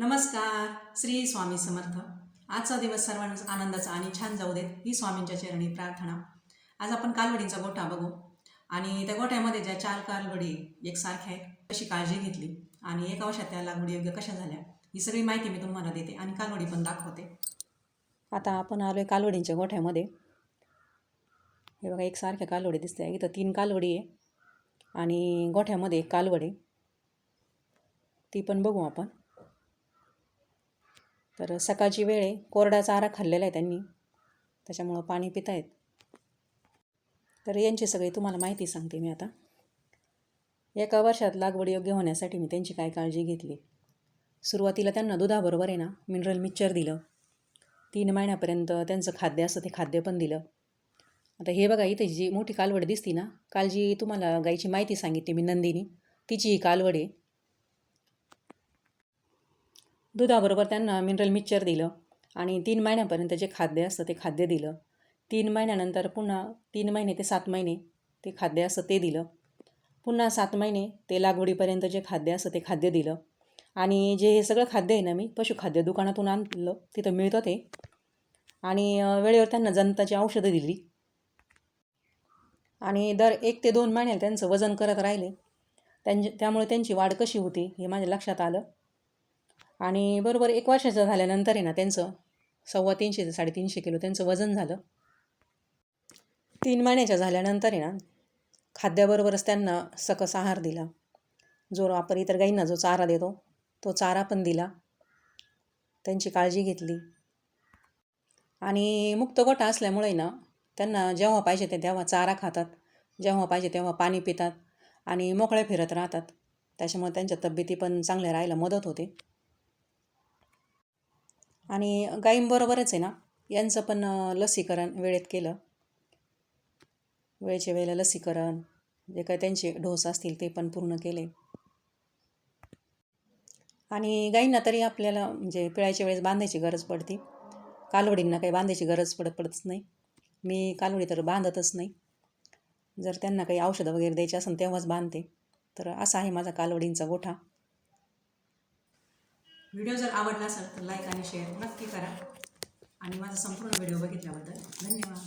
नमस्कार श्री स्वामी समर्थ. आजचा दिवस सर्वांना आनंदाचा आणि छान जाऊ देत ही स्वामींच्या चरणी प्रार्थना. आज आपण कालवडींचा गोठा बघू. आणि त्या गोठ्यामध्ये ज्या चार कालवडी एकसारख्या आहेत कशी काळजी घेतली. आणि एका वर्षात त्या लागवडी योग्य कशा झाल्या ही सगळी माहिती मी तुम्हाला देते आणि कालवडी पण दाखवते. आता आपण आलो आहे कालवडींच्या गोठ्यामध्ये. हे बघा एकसारख्या कालवडी दिसते. इथं तीन कालवडी आहे आणि गोठ्यामध्ये एक कालवडी ती पण बघू आपण. तर सकाळची वेळ आहे. कोरडा चारा खाल्लेला आहे त्यांनी. त्याच्यामुळं पाणी पितायत. तर यांची सगळी तुम्हाला माहिती सांगते मी आता. एका वर्षात लागवड योग्य होण्यासाठी मी त्यांची काय काळजी घेतली? सुरुवातीला त्यांना दुधाबरोबर आहे ना मिनरल मिक्सचर दिलं. तीन महिन्यापर्यंत त्यांचं खाद्य असतं ते खाद्य पण दिलं. आता हे बघा इथे जी मोठी कालवड दिसती ना काल जी तुम्हाला गाईची माहिती सांगितली मी नंदिनी तिची ही कालवड आहे. दुधाबरोबर त्यांना मिनरल मिक्सचर दिलं आणि तीन महिन्यापर्यंत जे खाद्य असतं ते खाद्य दिलं. तीन महिन्यानंतर पुन्हा तीन महिने ते सात महिने ते खाद्य असतं ते दिलं. पुन्हा सात महिने ते लागवडीपर्यंत जे खाद्य असतं ते खाद्य दिलं. आणि जे हे सगळं खाद्य आहे ना मी पशुखाद्य दुकानातून आणलं तिथं मिळतं ते. आणि वेळेवर त्यांना जनताची औषधं दिली. आणि दर एक ते दोन महिन्याला त्यांचं वजन करत राहिले. त्यांचे त्यामुळे त्यांची वाढ कशी होती हे माझ्या लक्षात आलं. आणि बरोबर एक वर्षाचं झाल्यानंतर आहे ना त्यांचं सव्वा तीनशे ते साडेतीनशे किलो त्यांचं वजन झालं. तीन महिन्याच्या झाल्यानंतर आहे ना खाद्याबरोबरच त्यांना सकस आहार दिला. जो आपण इतर गाईंना जो चारा देतो तो चारा पण दिला. त्यांची काळजी घेतली. आणि मुक्त गोठा असल्यामुळे ना त्यांना जेव्हा पाहिजे ते तेव्हा चारा खातात जेव्हा पाहिजे तेव्हा पाणी पितात आणि मोकळे फिरत राहतात. त्याच्यामुळे त्यांच्या तब्येती पण चांगल्या राहायला मदत होते. आणि गायींबरोबरच आहे ना यांचं पण लसीकरण वेळेत केलं. वेळेच्या वेळेला लसीकरण जे काय त्यांचे डोस असतील ते पण पूर्ण केले. आणि गायींना तरी आपल्याला म्हणजे पिळायच्या वेळेस बांधायची गरज पडते. कालवडींना काही बांधायची गरज पडत पडतच नाही. मी कालवडी तर बांधतच नाही. जर त्यांना काही औषधं वगैरे द्यायची असेल तेव्हाच बांधते. तर असा आहे माझा कालवडींचा गोठा. व्हिडिओ जर आवडला असेल तर लाईक आणि शेअर नक्की करा. आणि माझा संपूर्ण व्हिडिओ बघितल्याबद्दल धन्यवाद.